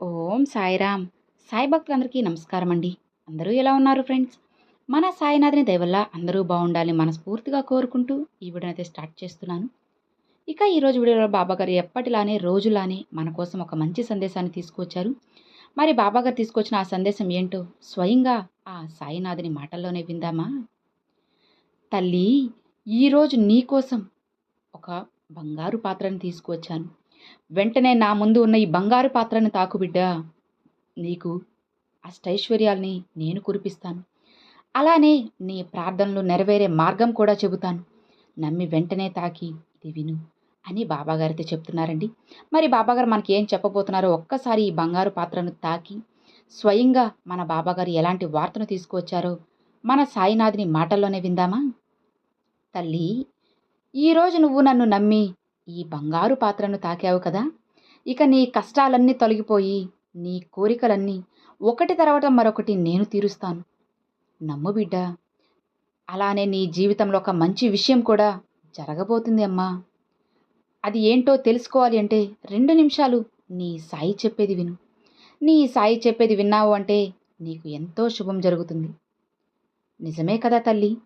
ఓం సాయిరామ్. సాయి భక్తులందరికీ నమస్కారం అండి అందరూ ఎలా ఉన్నారు ఫ్రెండ్స్? మన సాయినాథుని దయవల్ల అందరూ బాగుండాలని మనస్ఫూర్తిగా కోరుకుంటూ ఈ వీడియోని అయితే స్టార్ట్ చేస్తున్నాను. ఇక ఈరోజు వీడియోలో బాబాగారు ఎప్పటిలానే రోజులానే మన కోసం ఒక మంచి సందేశాన్ని తీసుకొచ్చారు మరి బాబాగారు తీసుకొచ్చిన ఆ సందేశం ఏంటో స్వయంగా ఆ సాయినాథుని మాటల్లోనే విందామా? తల్లి ఈరోజు నీకోసం ఒక బంగారు పాత్రను తీసుకువచ్చాను. వెంటనే నా ముందు ఉన్న ఈ బంగారు పాత్రను తాకుబిడ్డా నీకు అష్టైశ్వర్యాల్ని నేను కురిపిస్తాను. అలానే నీ ప్రార్థనలు నెరవేరే మార్గం కూడా చెబుతాను. నమ్మి వెంటనే తాకి ఇది విను అని బాబాగారితో చెప్తున్నారండి. మరి బాబాగారు మనకి ఏం చెప్పబోతున్నారో ఒక్కసారి ఈ బంగారు పాత్రను తాకి స్వయంగా మన బాబాగారు ఎలాంటి వార్తను తీసుకువచ్చారో మన సాయినాథుని మాటల్లోనే విందామా? తల్లి ఈరోజు నువ్వు నన్ను నమ్మి ఈ బంగారు పాత్రను తాకావు కదా. ఇక నీ కష్టాలన్నీ తొలగిపోయి నీ కోరికలన్నీ ఒకటి తర్వాత మరొకటి నేను తీరుస్తాను. నమ్ము బిడ్డ అలానే నీ జీవితంలో ఒక మంచి విషయం కూడా జరగబోతుంది అమ్మా. అది ఏంటో తెలుసుకోవాలి అంటే రెండు నిమిషాలు నీ సాయి చెప్పేది విను. నీ సాయి చెప్పేది విన్నావు అంటే నీకు ఎంతో శుభం జరుగుతుంది. నిజమే కదా తల్లి.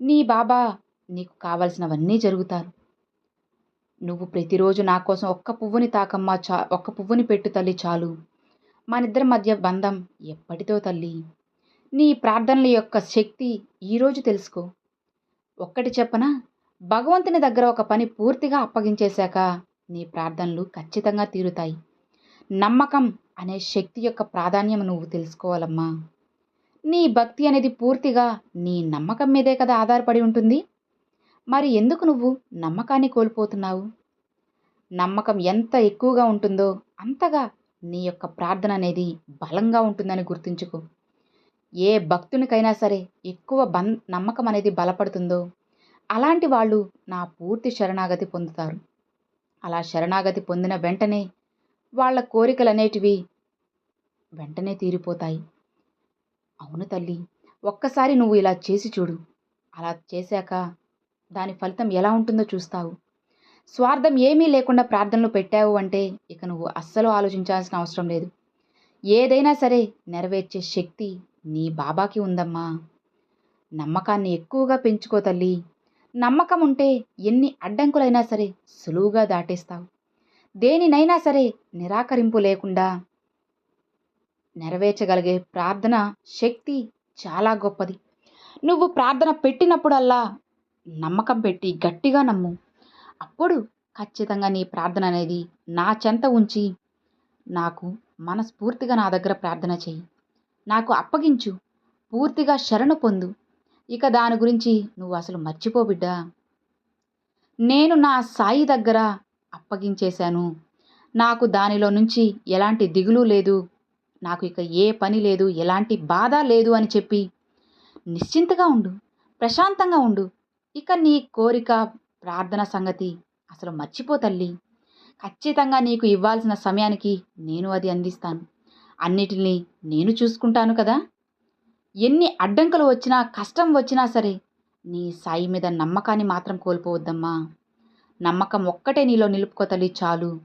నీ బాబా నీకు కావలసినవన్నీ జరుగుతారు. నువ్వు ప్రతిరోజు నా కోసం ఒక్క పువ్వుని తాకమ్మా చా ఒక్క పువ్వుని పెట్టు తల్లి చాలు. మనిద్దరి మధ్య బంధం ఎప్పటితో తల్లి. నీ ప్రార్థనల యొక్క శక్తి ఈరోజు తెలుసుకో. ఒక్కటి చెప్పనా? భగవంతుని దగ్గర ఒక పని పూర్తిగా అప్పగించేశాక నీ ప్రార్థనలు ఖచ్చితంగా తీరుతాయి. నమ్మకం అనే శక్తి యొక్క ప్రాధాన్యం నువ్వు తెలుసుకోవాలమ్మా. నీ భక్తి అనేది పూర్తిగా నీ నమ్మకం మీదే కదా ఆధారపడి ఉంటుంది? మరి ఎందుకు నువ్వు నమ్మకాన్ని కోల్పోతున్నావు? నమ్మకం ఎంత ఎక్కువగా ఉంటుందో అంతగా నీ యొక్క ప్రార్థన అనేది బలంగా ఉంటుందని గుర్తుంచుకో. ఏ భక్తునికైనా సరే ఎక్కువ బం నమ్మకం అనేది బలపడుతుందో అలాంటి వాళ్ళు నా పూర్తి శరణాగతి పొందుతారు. అలా శరణాగతి పొందిన వెంటనే వాళ్ళ కోరికలు అనేటివి వెంటనే తీరిపోతాయి. అవును తల్లి ఒక్కసారి నువ్వు ఇలా చేసి చూడు. అలా చేశాక దాని ఫలితం ఎలా ఉంటుందో చూస్తావు. స్వార్థం ఏమీ లేకుండా ప్రార్థనలు పెట్టావు అంటే ఇక నువ్వు అస్సలు ఆలోచించాల్సిన అవసరం లేదు. ఏదైనా సరే నెరవేర్చే శక్తి నీ బాబాకి ఉందమ్మా. నమ్మకాన్ని ఎక్కువగా పెంచుకో తల్లి. నమ్మకం ఉంటే ఎన్ని అడ్డంకులైనా సరే సులువుగా దాటేస్తావు. దేనినైనా సరే నిరాకరింపు లేకుండా నెరవేర్చగలిగే ప్రార్థన శక్తి చాలా గొప్పది. నువ్వు ప్రార్థన పెట్టినప్పుడల్లా నమ్మకం పెట్టి గట్టిగా నమ్ము. అప్పుడు ఖచ్చితంగా నీ ప్రార్థన అనేది నా చెంత ఉంచి నాకు మనస్ఫూర్తిగా నా దగ్గర ప్రార్థన చెయ్యి. నాకు అప్పగించు. పూర్తిగా శరణు పొందు. ఇక దాని గురించి నువ్వు అసలు మర్చిపో బిడ్డా. నేను నా సాయి దగ్గర అప్పగించేశాను. నాకు దానిలో నుంచి ఎలాంటి దిగులు లేదు. నాకు ఇక ఏ పని లేదు ఎలాంటి బాధ లేదు అని చెప్పి నిశ్చింతగా ఉండు. ప్రశాంతంగా ఉండు. ఇక నీ కోరిక ప్రార్థన సంగతి అసలు మర్చిపో తల్లి. ఖచ్చితంగా నీకు ఇవ్వాల్సిన సమయానికి నేను అది అందిస్తాను. అన్నిటినీ నేను చూసుకుంటాను కదా. ఎన్ని అడ్డంకులు వచ్చినా కష్టం వచ్చినా సరే నీ సాయి మీద నమ్మకాన్ని మాత్రం కోల్పోవద్దమ్మా. నమ్మకం ఒక్కటే నీలో నిలుపుకో తల్లి చాలు.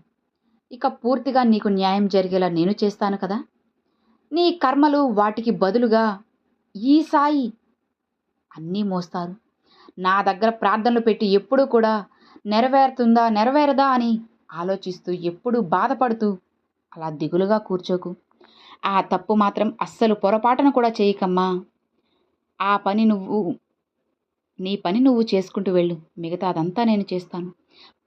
ఇక పూర్తిగా నీకు న్యాయం జరిగేలా నేను చేస్తాను కదా. నీ కర్మలు వాటికి బదులుగా ఈ సాయి అన్నీ మోస్తారు. నా దగ్గర ప్రార్థనలు పెట్టి ఎప్పుడూ కూడా నెరవేరుతుందా నెరవేరదా అని ఆలోచిస్తూ ఎప్పుడూ బాధపడుతూ అలా దిగులుగా కూర్చోకు. ఆ తప్పు మాత్రం అస్సలు పొరపాటును కూడా చేయకమ్మా. ఆ పని నువ్వు నీ పని నువ్వు చేసుకుంటూ వెళ్ళు. మిగతా అదంతా నేను చేస్తాను.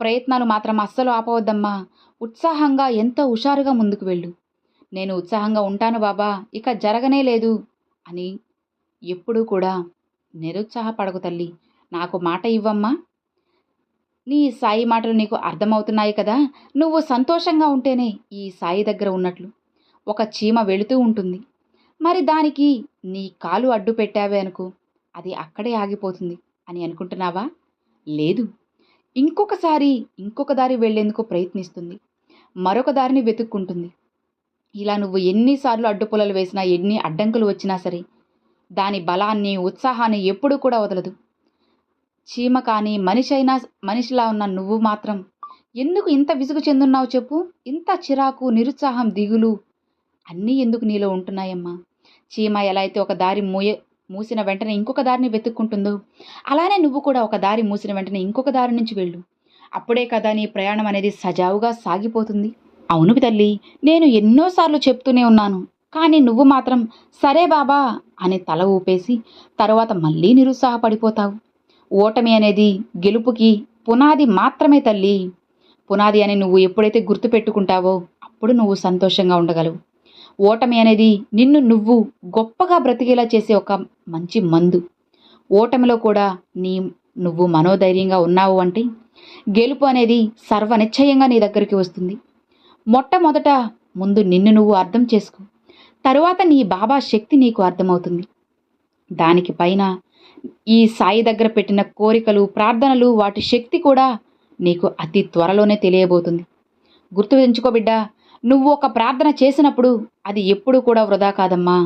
ప్రయత్నాలు మాత్రం అస్సలు ఆపవద్దమ్మా. ఉత్సాహంగా ఎంతో హుషారుగా ముందుకు వెళ్ళు. నేను ఉత్సాహంగా ఉంటాను బాబా. ఇక జరగనే లేదు అని ఎప్పుడూ కూడా నిరుత్సాహపడకు తల్లి. నాకు మాట ఇవ్వమ్మా. నీ సాయి మాటలు నీకు అర్థమవుతున్నాయి కదా? నువ్వు సంతోషంగా ఉంటేనే ఈ సాయి దగ్గర ఉన్నట్లు. ఒక చీమ వెళుతూ ఉంటుంది. మరి దానికి నీ కాలు అడ్డు పెట్టావే అనుకో. అది అక్కడే ఆగిపోతుంది అని అనుకుంటున్నావా? లేదు. ఇంకొకసారి ఇంకొక దారి వెళ్ళేందుకు ప్రయత్నిస్తుంది. మరొక దారిని వెతుక్కుంటుంది. ఇలా నువ్వు ఎన్నిసార్లు అడ్డుపులలు వేసినా ఎన్ని అడ్డంకులు వచ్చినా సరే దాని బలాన్ని ఉత్సాహాన్ని ఎప్పుడూ కూడా వదలదు. చీమ కానీ మనిషి అయినా మనిషిలా ఉన్న నువ్వు మాత్రం ఎందుకు ఇంత విసుగు చెందున్నావు చెప్పు? ఇంత చిరాకు నిరుత్సాహం దిగులు అన్నీ ఎందుకు నీలో ఉంటున్నాయమ్మా? చీమ ఎలా అయితే ఒక దారి మూయ మూసిన వెంటనే ఇంకొక దారిని వెతుక్కుంటుందో అలానే నువ్వు కూడా ఒక దారి మూసిన వెంటనే ఇంకొక దారి నుంచి వెళ్ళు. అప్పుడే కదా నీ ప్రయాణం అనేది సజావుగా సాగిపోతుంది. అవును తల్లి నేను ఎన్నోసార్లు చెప్తూనే ఉన్నాను. కానీ నువ్వు మాత్రం సరే బాబా అని తల ఊపేసి తరువాత మళ్ళీ నిరుత్సాహపడిపోతావు. ఓటమి అనేది గెలుపుకి పునాది మాత్రమే తల్లి. పునాది అని నువ్వు ఎప్పుడైతే గుర్తుపెట్టుకుంటావో అప్పుడు నువ్వు సంతోషంగా ఉండగలవు. ఓటమి అనేది నిన్ను నువ్వు గొప్పగా బ్రతికేలా చేసే ఒక మంచి మందు. ఓటమిలో కూడా నీ నువ్వు మనోధైర్యంగా ఉన్నావు అంటే గెలుపు అనేది సర్వనిశ్చయంగా నీ దగ్గరికి వస్తుంది. మొట్టమొదట ముందు నిన్ను నువ్వు అర్థం చేసుకో. తరువాత నీ బాబా శక్తి నీకు అర్థమవుతుంది. దానికి పైన ఈ సాయి దగ్గర పెట్టిన కోరికలు ప్రార్థనలు వాటి శక్తి కూడా నీకు అతి త్వరలోనే తెలియబోతుంది. గుర్తు తెంచుకో బిడ్డా నువ్వు ఒక ప్రార్థన చేసినప్పుడు అది ఎప్పుడు కూడా వృధా కాదమ్మా.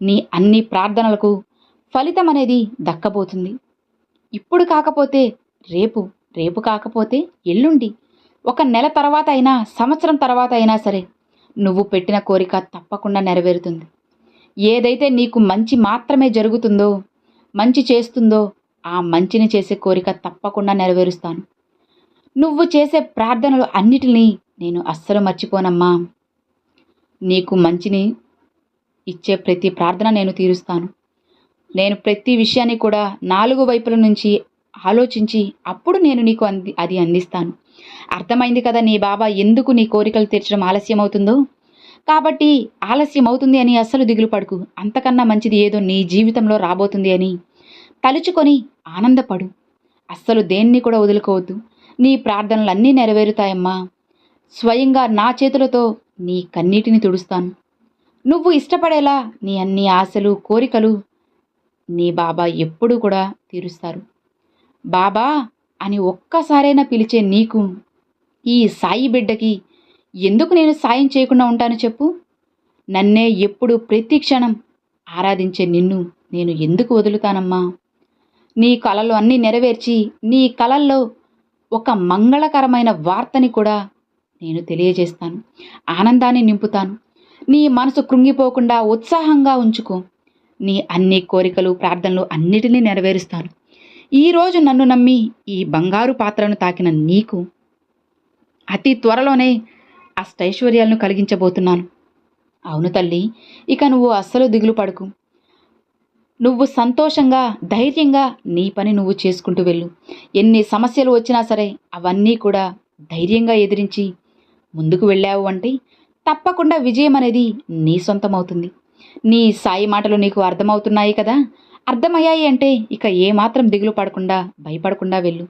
నీ అన్ని ప్రార్థనలకు ఫలితం అనేది దక్కబోతుంది. ఇప్పుడు కాకపోతే రేపు రేపు కాకపోతే ఎల్లుండి ఒక నెల తర్వాత అయినా సంవత్సరం తర్వాత అయినా సరే నువ్వు పెట్టిన కోరిక తప్పకుండా నెరవేరుతుంది. ఏదైతే నీకు మంచి మాత్రమే జరుగుతుందో మంచి చేస్తుందో ఆ మంచిని చేసే కోరిక తప్పకుండా నెరవేరుస్తాను. నువ్వు చేసే ప్రార్థనలు అన్నిటినీ నేను అస్సలు మర్చిపోనమ్మా. నీకు మంచిని ఇచ్చే ప్రతి ప్రార్థన నేను తీరుస్తాను. నేను ప్రతి విషయాన్ని కూడా నాలుగు వైపుల నుంచి ఆలోచించి అప్పుడు నేను నీకు అంది అది అందిస్తాను. అర్థమైంది కదా నీ బాబా ఎందుకు నీ కోరికలు తీర్చడం ఆలస్యం అవుతుందో కాబట్టి ఆలస్యం అవుతుంది అని అస్సలు దిగులు పడుకు. అంతకన్నా మంచిది ఏదో నీ జీవితంలో రాబోతుంది అని. తలుచుకొని ఆనందపడు. అస్సలు దేన్ని కూడా వదులుకోవద్దు. నీ ప్రార్థనలు అన్నీ నెరవేరుతాయమ్మా. స్వయంగా నా చేతులతో నీ కన్నీటిని తుడుస్తాను. నువ్వు ఇష్టపడేలా నీ అన్ని ఆశలు కోరికలు నీ బాబా ఎప్పుడూ కూడా తీరుస్తారు. బాబా అని ఒక్కసారైనా పిలిచే నీకు ఈ సాయి బిడ్డకి ఎందుకు నేను సాయం చేయకుండా ఉంటాను చెప్పు? నన్నే ఎప్పుడు ప్రతి క్షణం ఆరాధించే నిన్ను నేను ఎందుకు వదులుతానమ్మా? నీ కలలు అన్నీ నెరవేర్చి నీ కలల్లో ఒక మంగళకరమైన వార్తని కూడా నేను తెలియజేస్తాను. ఆనందాన్ని నింపుతాను. నీ మనసు కృంగిపోకుండా ఉత్సాహంగా ఉంచుకో. నీ అన్ని కోరికలు ప్రార్థనలు అన్నిటినీ నెరవేరుస్తాను. ఈరోజు నన్ను నమ్మి ఈ బంగారు పాత్రను తాకిన నీకు అతి త్వరలోనే అష్టైశ్వర్యాలను కలిగించబోతున్నాను. అవును తల్లి ఇక నువ్వు అస్సలు దిగులు పడకు. నువ్వు సంతోషంగా ధైర్యంగా నీ పని నువ్వు చేసుకుంటూ వెళ్ళు. ఎన్ని సమస్యలు వచ్చినా సరే అవన్నీ కూడా ధైర్యంగా ఎదిరించి ముందుకు వెళ్ళావు అంటే తప్పకుండా విజయం అనేది నీ సొంతమవుతుంది. నీ సాయి మాటలు నీకు అర్థమవుతున్నాయి కదా? అర్థమయ్యాయి అంటే ఇక ఏమాత్రం దిగులు పడకుండా భయపడకుండా వెళ్ళు.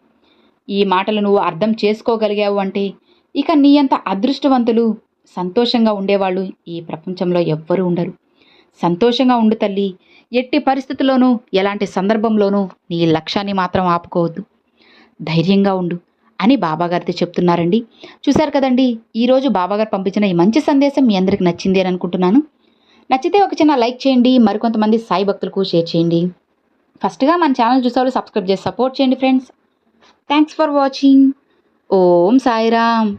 ఈ మాటలు నువ్వు అర్థం చేసుకోగలిగావు అంటే ఇక నీ అంత అదృష్టవంతులు సంతోషంగా ఉండేవాళ్ళు ఈ ప్రపంచంలో ఎవ్వరూ ఉండరు. సంతోషంగా ఉండు తల్లి. ఎట్టి పరిస్థితుల్లోనూ ఎలాంటి సందర్భంలోనూ నీ లక్ష్యాన్ని మాత్రం ఆపుకోవద్దు. ధైర్యంగా ఉండు అని బాబాగారితో చెప్తున్నారండి. చూశారు కదండి ఈరోజు బాబాగారు పంపించిన ఈ మంచి సందేశం మీ అందరికి నచ్చింది అని అనుకుంటున్నాను. నచ్చితే ఒక చిన్న లైక్ చేయండి మరికొంతమంది సాయి భక్తులకు షేర్ చేయండి. ఫస్ట్గా మన ఛానల్ చూసేవాళ్ళు సబ్స్క్రైబ్ చేసి సపోర్ట్ చేయండి friends. Thanks for watching Om Sairam.